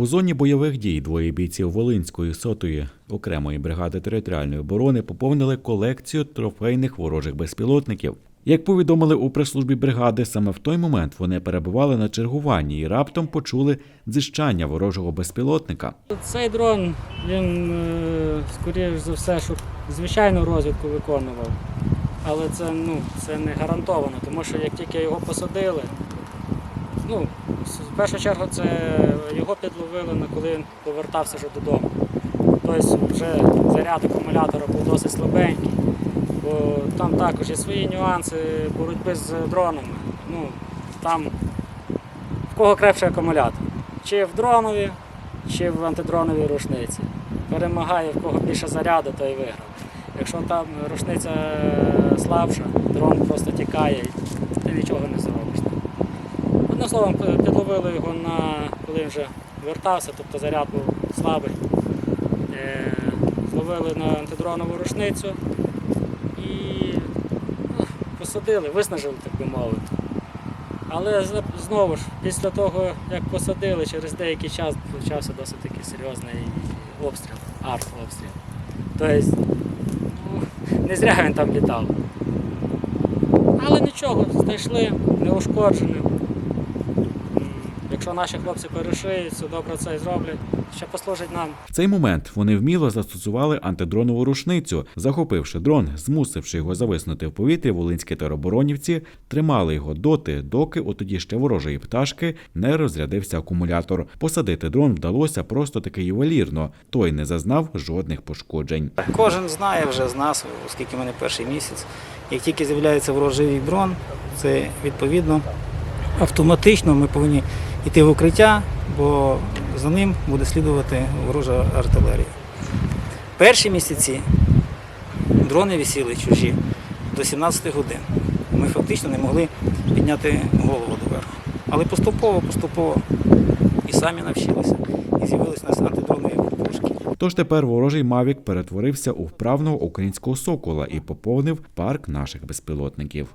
У зоні бойових дій двоє бійців Волинської сотої окремої бригади територіальної оборони поповнили колекцію трофейних ворожих безпілотників. Як повідомили у прес-службі бригади, саме в той момент вони перебували на чергуванні і раптом почули дзищання ворожого безпілотника. Цей дрон, він, е, скоріш за все, що звичайну розвідку виконував. Але це, ну, це не гарантовано, тому що як тільки його посадили, ну, в першу чергу це його підловили, коли він повертався вже додому. Тобто вже заряд акумулятора був досить слабенький, бо там також є свої нюанси боротьби з дронами. Ну, там в кого крепший акумулятор. Чи в дронові, чи в антидроновій рушниці. Перемагає, в кого більше заряду, той виграв. Якщо там рушниця е, слабша, дрон просто тікає, і ти нічого не зробиш. Одним словом, підловили його на коли він вже вертався, тобто заряд був слабий. Е, Зловили на антидронову рушницю і ну, посадили, виснажили, так би мовити. Але знову ж, після того, як посадили, через деякий час почався досить такий серйозний обстріл, арт-обстріл. Тобто, ну, не зря він там літав. Але нічого, знайшли неушкодженим. Якщо наші хлопці перешиються, добре це і зроблять, ще послужить нам. В цей момент вони вміло застосували антидронову рушницю, захопивши дрон, змусивши його зависнути в повітрі, волинські тероборонівці тримали його доти, доки у тоді ще ворожої пташки не розрядився акумулятор. Посадити дрон вдалося просто таки ювелірно. Той не зазнав жодних пошкоджень. Кожен знає вже з нас, оскільки ми не перший місяць. Як тільки з'являється ворожий дрон, це відповідно автоматично ми повинні йти в укриття, бо за ним буде слідувати ворожа артилерія. Перші місяці дрони висіли чужі до 17 годин. Ми фактично не могли підняти голову доверху. Але поступово, поступово і самі навчилися. І з'явились у нас антидронові пушки. Тож тепер ворожий Мавік перетворився у вправного українського сокола і поповнив парк наших безпілотників.